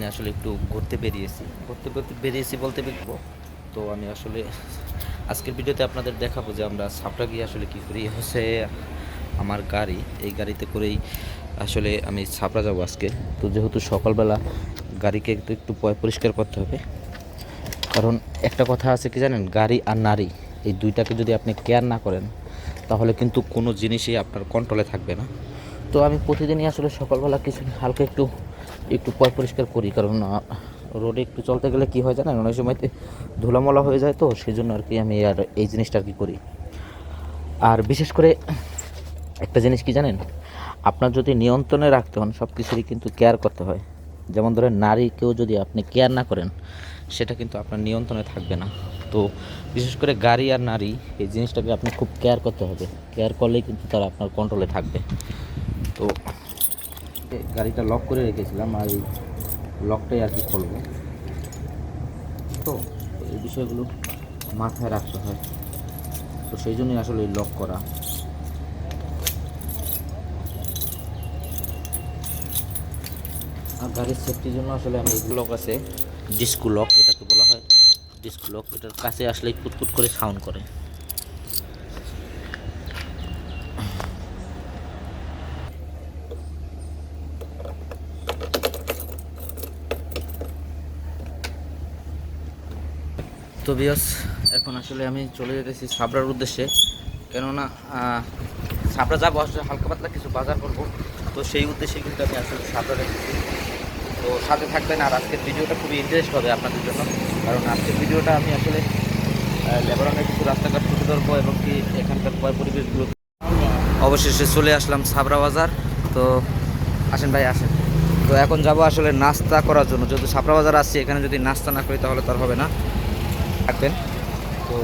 জন্য আসলে একটু ঘুরতে বেরিয়েছি। ঘুরতে বেরিয়েছি বলতে বেরবো তো আমি আসলে আজকের ভিডিওতে আপনাদের দেখাবো যে আমরা সাপটা গিয়ে আসলে কী করি। হচ্ছে আমার গাড়ি, এই গাড়িতে করেই আসলে আমি ছাপড়া যাব আজকে। তো যেহেতু সকালবেলা গাড়িকে একটু একটু পরিষ্কার করতে হবে, কারণ একটা কথা আছে কি জানেন? গাড়ি আর নারী, এই দুইটাকে যদি আপনি কেয়ার না করেন, তাহলে কিন্তু কোনো জিনিসই আপনার কন্ট্রোলে থাকবে না। তো আমি প্রতিদিনই আসলে সকালবেলা কিছু হালকা একটু একটু পয় পরিষ্কার করি, কারণ রোডে একটু চলতে গেলে কি হয় জানেন, অনেক সময়তে ধুলামলা হয়ে যায় তো সেই জন্য আর কি আমি আর এই জিনিসটা আর কি করি। আর বিশেষ করে একটা জিনিস কি জানেন, আপনার যদি নিয়ন্ত্রণে রাখতে হন সব কিছুরই কিন্তু কেয়ার করতে হয়। যেমন ধরেন, নারীকেও যদি আপনি কেয়ার না করেন, সেটা কিন্তু আপনার নিয়ন্ত্রণে থাকবে না। তো বিশেষ করে গাড়ি আর নারী, এই জিনিসটাকে আপনি খুব কেয়ার করতে হবে। কেয়ার করলেই কিন্তু তারা আপনার কন্ট্রোলে থাকবে। তো গাড়িটা লক করে রেখেছিলাম আর এই লকটাই আর কি খুলবো। তো এই বিষয়গুলো মাথায় রাখতে হয়। তো সেই জন্যই আসলে লক করা। আর গাড়ির সেফটির জন্য আসলে আমি লক আছে ডিস্কু লক এটাকে বলা হয় ডিস্কো লক এটার কাছে আসলে কুতকুত করে সাউন্ড করে। তো বিয়স এখন আসলে আমি চলে যেতেছি সাবরার উদ্দেশ্যে। কেননা সাবরা যাব, আসলে হালকা পাতলা কিছু বাজার করব। তো সেই উদ্দেশ্যে কিন্তু আমি আসলে সাবরা রেখেছি তো সাথে থাকবেন আর আজকের ভিডিওটা খুবই ইন্টারেস্ট হবে আপনাদের জন্য। কারণ আজকের ভিডিওটা আমি আসলে লেবারনের কিছু রাস্তাঘাট তুলে ধরবো এবং কি এখানকার পয় পরিবেশগুলো অবশেষে চলে আসলাম সাবরা বাজার। তো আসেন ভাই, আসেন। তো এখন যাব আসলে নাস্তা করার জন্য। যেহেতু সাবরা বাজার আসছি এখানে যদি নাস্তা না করি তাহলে তার হবে না। থাকবেন তো